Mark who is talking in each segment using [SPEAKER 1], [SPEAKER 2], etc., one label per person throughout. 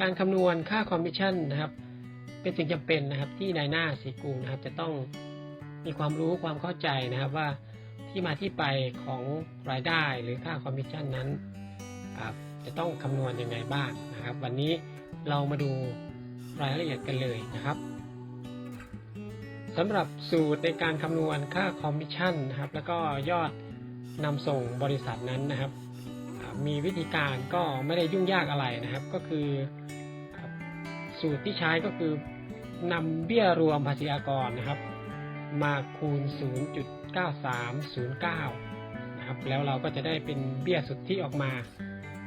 [SPEAKER 1] การคำนวณค่าคอมมิชชั่นนะครับ เป็นสิ่งจำเป็นนะครับ ที่นายหน้าสีกรุงนะครับ จะต้องมีความรู้ความเข้าใจนะครับว่าที่มาที่ไปของรายได้หรือค่าคอมมิชชั่นนั้นจะต้องคำนวณยังไงบ้างนะครับ วันนี้เรามาดูรายละเอียดกันเลยนะครับสำหรับสูตรในการคำนวณค่าคอมมิชชั่นนะครับ แล้วก็ยอดนำส่งบริษัทนั้นนะครับ มีวิธีการก็ไม่ได้ยุ่งยากอะไรนะครับ ก็คือสูตรที่ใช้ก็คือนำเบี้ยรวมภาษีอากรนะครับ มาคูณ 0.9309 นะครับ แล้วเราก็จะได้เป็นเบี้ยสุทธิออกมา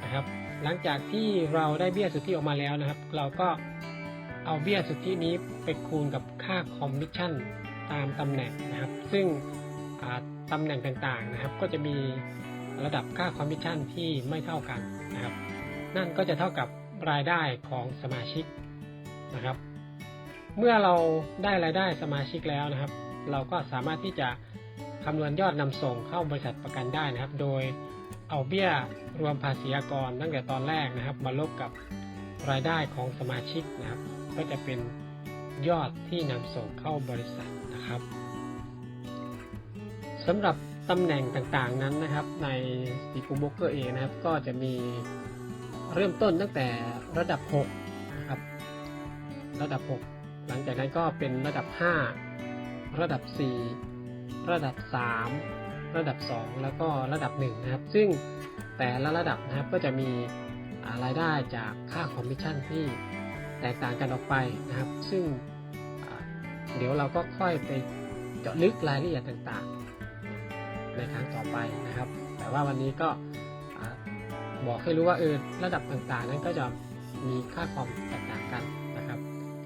[SPEAKER 1] นะครับ หลังจากที่เราได้เบี้ยสุทธิออกมาแล้วนะครับ เราก็เอาเบี้ยสุทธินี้ไปคูณกับค่าคอมมิชชั่นตามตำแหน่งนะครับ ซึ่งตำแหน่งต่างๆนะครับ ก็จะมี ระดับค่าคอมมิชชั่นที่ไม่เท่ากันนะครับ นั่นก็จะเท่ากับรายได้ของสมาชิกนะครับ เมื่อเราได้รายได้สมาชิกแล้วนะครับ เราก็สามารถที่จะคำนวณยอดนำส่งเข้าบริษัทประกันได้นะครับ โดยเอาเบี้ยรวมภาษีอากรตั้งแต่ตอนแรกนะครับ มาลบกับรายได้ของสมาชิกนะครับ ก็จะเป็นยอดที่นำส่งเข้าบริษัทนะครับสำหรับ ตำแหน่งต่างๆนั้นนะครับ ในสีกูโบเกอร์เองนะครับ ก็จะมีเริ่มต้นตั้งแต่ระดับ6นะครับ ระดับ 6 หลังจากนั้นก็เป็นระดับ 5 ระดับ 4 ระดับ 3 ระดับ 2 แล้วก็ระดับ1นะครับ ซึ่งแต่ละระดับนะครับก็จะมีรายได้จากค่าคอมมิชชั่นที่แตกต่างกันออกไปนะครับ ซึ่งเดี๋ยวเราก็ค่อยไปเจาะลึกรายละเอียดต่างๆ ในครั้งต่อไปนะครับ แต่ว่าวันนี้ก็บอกให้รู้ว่าเออระดับต่างๆ นั้นก็จะมีค่าคอมแตกต่างกันนะครับ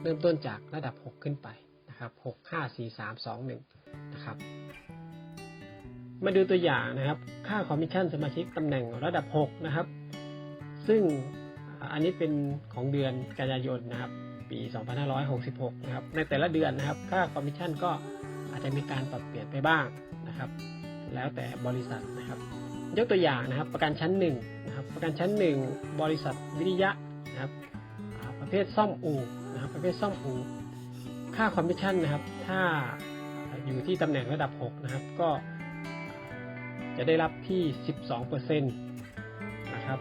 [SPEAKER 1] เริ่มต้นจากระดับ 6 ขึ้นไปนะครับ 6 5 4 3 2 1 นะครับ มาดูตัวอย่างนะครับ ค่าคอมมิชชั่นสมาชิกตำแหน่งระดับ 6 นะครับ ซึ่งอันนี้เป็นของเดือนกันยายนนะครับ ปี 2566 นะครับ ในแต่ละเดือนนะครับ ค่าคอมมิชชั่นก็อาจจะมีการปรับเปลี่ยนไปบ้างนะครับ แล้วแต่บริษัทนะครับ ยกตัวอย่างนะครับประกันชั้น1นะครับประกันชั้น 1 บริษัทวิริยะนะครับประเภทซ่อมอู่นะครับประเภทซ่อมอู่ค่าคอมมิชชั่นนะครับ ถ้าอยู่ที่ตำแหน่งระดับ 6 นะครับ ก็จะได้รับที่ 12%นะครับ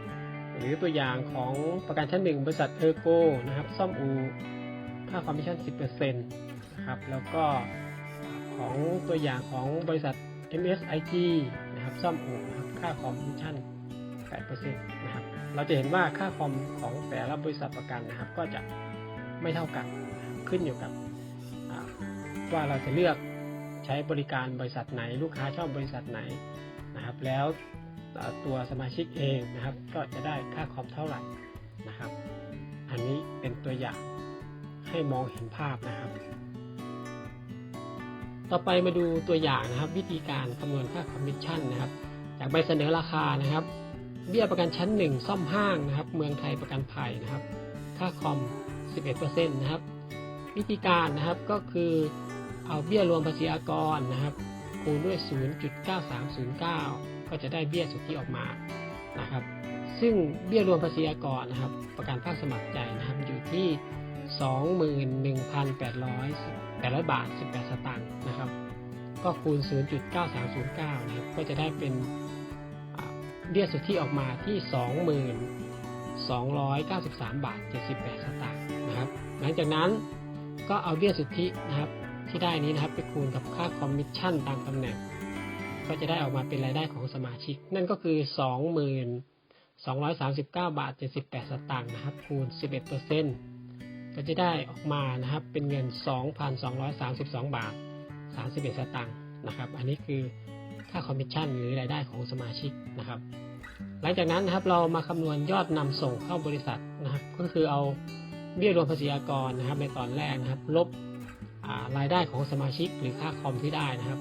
[SPEAKER 1] หรือตัวอย่างของประกันชั้น 1 บริษัทเออร์โกนะครับ ซ่อมอูค่าคอมมิชชั่น 10%นะครับ แล้วก็ของตัวอย่างของบริษัท MSIG นะครับซ่อมอูนะครับค่าคอมมิชชั่น 8%นะครับเราจะเห็นว่าค่าคอมของแต่ละบริษัทประกันนะครับ ก็จะไม่เท่ากันขึ้นอยู่กับว่าเราจะเลือกใช้บริการบริษัทไหน ลูกค้าชอบบริษัทไหนนะครับ แล้วตัวสมาชิกเองนะครับ ก็จะได้ค่าคอมเท่าไหร่นะครับ อันนี้เป็นตัวอย่างให้มองเห็นภาพนะครับ ต่อไปมาดูตัวอย่างนะครับ วิธีการคำนวณค่าคอมมิชชั่นนะครับ จากใบเสนอราคานะครับ เบี้ยประกันชั้น 1 ซ่อมห้างนะครับ เมืองไทยประกันภัยนะครับ ค่าคอม 11%นะครับ วิธีการนะครับก็คือเอาเบี้ยรวมภาษีอากรนะครับ คูณด้วย 0.9309 ก็จะได้เบี้ยสุทธิออกมานะครับ ซึ่งเบี้ยรวมภาษีอากรนะครับ ประกันภาคสมัครใจนะครับอยู่ที่ 21,800 800 บาท 18 สตางค์นะครับ ก็คูณ 0.9309 นะครับ ก็จะได้เป็นเบี้ยสุทธิออกมาที่20,293 บาท 78 สตางค์นะครับ หลังจากนั้นก็เอาเบี้ยสุทธินะครับที่ได้นี้นะครับไปคูณกับค่าคอมมิชชั่นตามตำแหน่ง ก็จะได้ออกมาเป็นรายได้ของสมาชิก นั่นก็คือ 2,239 บาท 78 สตางค์นะครับ คูณ 11% ก็จะได้ออกมานะครับเป็นเงิน 2,232 บาท 31 สตางค์นะครับ อันนี้คือค่าคอมมิชชั่นหรือรายได้ของสมาชิกนะครับ หลังจากนั้นนะครับเรามาคำนวณยอดนำส่งเข้าบริษัทนะครับ ก็คือเอาเบี้ยรวมภาษีอากรนะครับ ในตอนแรกนะครับ ลบรายได้ของสมาชิกหรือค่าคอมที่ได้นะครับ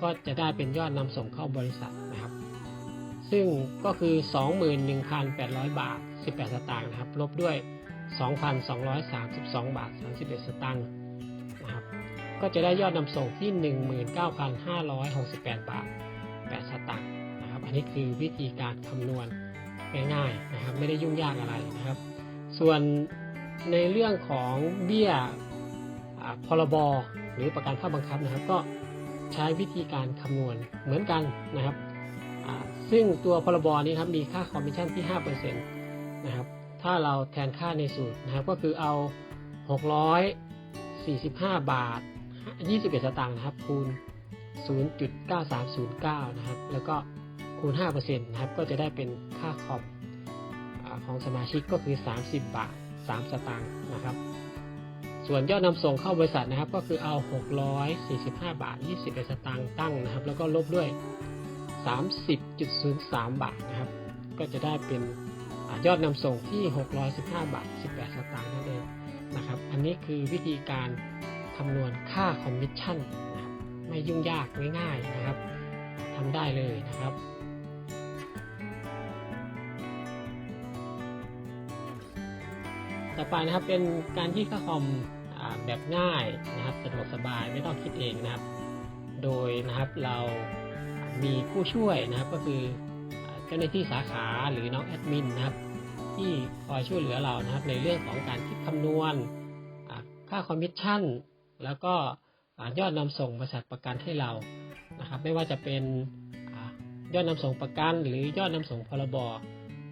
[SPEAKER 1] ก็จะได้เป็นยอดนำส่งเข้าบริษัทนะครับ ซึ่งก็คือ 21,800 บาท 18 สตางค์นะครับ ลบด้วย 2,232 บาท 31 สตางค์นะครับ ก็จะได้ยอดนำส่งที่ 19,568 บาท 8 สตางค์นะครับ อันนี้คือวิธีการคำนวณง่ายๆนะครับ ไม่ได้ยุ่งยากอะไรนะครับ ส่วนในเรื่องของเบี้ยพรบหรือประกันภาคบังคับนะครับ ก็ใช้วิธีการคำนวณเหมือนกันนะครับ ซึ่งตัวพรบนี้ครับมีค่าคอมมิชชั่นที่ 5%นะครับ ถ้าเราแทนค่าในสูตรนะครับ ก็คือเอา 645 บาท 21 สตางค์นะครับ คูณ 0.9309 นะครับ แล้วก็คูณ 5%นะครับ ก็จะได้เป็นค่าคอมของสมาชิกก็คือ 30 บาท 3 สตางค์นะครับ ส่วนยอดนำส่งเข้าบริษัทนะครับ ก็คือเอา 645 บาท 21 สตางค์ตั้งนะครับ แล้วก็ลบด้วย 30.03 บาทนะครับ ก็จะได้เป็น ยอดนำส่งที่ 615 บาท 18 สตางค์นั่นเองนะครับ อันนี้คือวิธีการคำนวณค่าคอมมิชชั่นนะครับไม่ยุ่งยากง่ายๆนะครับทำได้เลยนะครับต่อไปนะครับเป็นการที่ค่าคอมอแบบง่ายนะครับสะดวกสบายไม่ต้องคิดเองนะครับ โดยนะครับเรามีผู้ช่วยนะครับก็คือ เจ้าหน้าที่สาขาหรือน้องแอดมินนะครับ ที่คอยช่วยเหลือเรานะครับ ในเรื่องของการคิดคำนวณค่าคอมมิชชั่น แล้วก็ยอดนำส่งบริษัทประกันให้เรานะครับ ไม่ว่าจะเป็นอยอดนำส่งประกัน หรือยอดนำส่งพรบ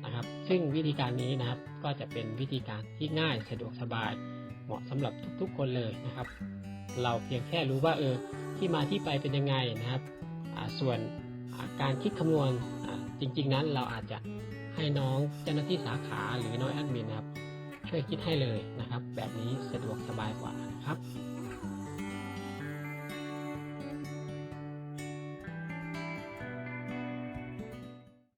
[SPEAKER 1] นะครับ ซึ่งวิธีการนี้นะครับก็จะเป็นวิธีการที่ง่ายสะดวกสบาย เหมาะสำหรับทุกๆคนเลยนะครับ เราเพียงแค่รู้ว่าเออที่มาที่ไปเป็นยังไงนะครับส่วนการคิดคำนวณ จริง ๆ นั้นเราอาจจะให้น้องเจ้าหน้าที่สาขาหรือน้องแอดมินนะครับ ช่วยคิดให้เลยนะครับ แบบนี้สะดวกสบายกว่านะครับ